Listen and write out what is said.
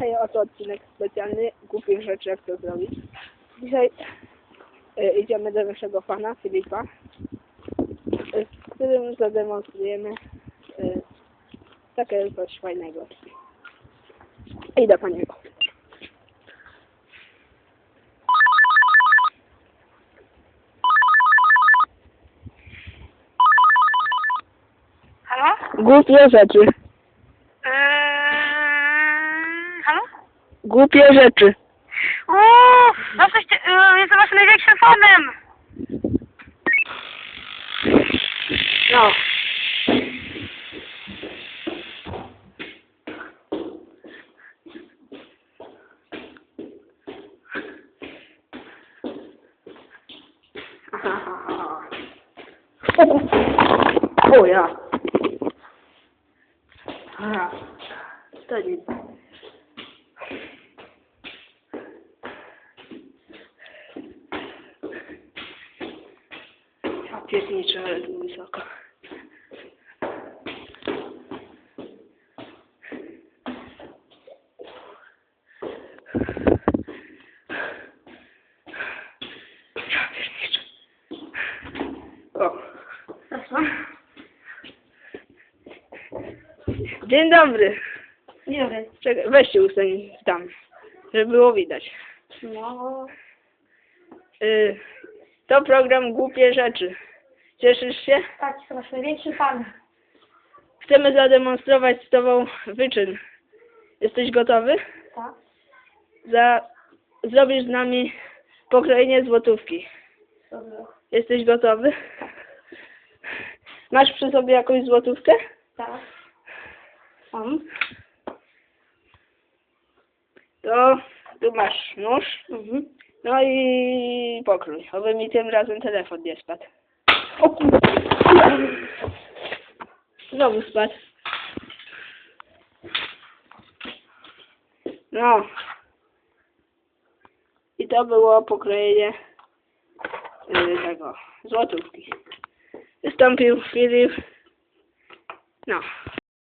Hej, oto odcinek specjalny głupich rzeczy, jak to zrobić. Dzisiaj e, idziemy do naszego pana, Filipa, e, z którym zademonstrujemy e, takie coś fajnego. Idę po niego. Halo? Głupie rzeczy. Eee, halo? Głupie rzeczy. O, jesteście, e, jestem waszym największym fanem. No. O ja. To nic. Ja pierniczę, ale tu wysoko. Ja pierniczę. O. Dzień dobry. Nie wiem. Czekaj, weź się ustań tam, żeby było widać. No, Y, to program Głupie Rzeczy. Cieszysz się? tak, jestem waszym największym fanem. Chcemy zademonstrować z Tobą wyczyn. Jesteś gotowy? Tak? Za... Zrobisz z nami pokrojenie złotówki. Dobrze. Jesteś gotowy? Masz przy sobie jakąś złotówkę? Tak. Mam. To tu masz nóż. Mhm. No i pokrój. Oby mi tym razem telefon nie spadł. O kurde. Znowu spadł. No. I to było pokrojenie yy, tego, złotówki. Wystąpił Filip. No.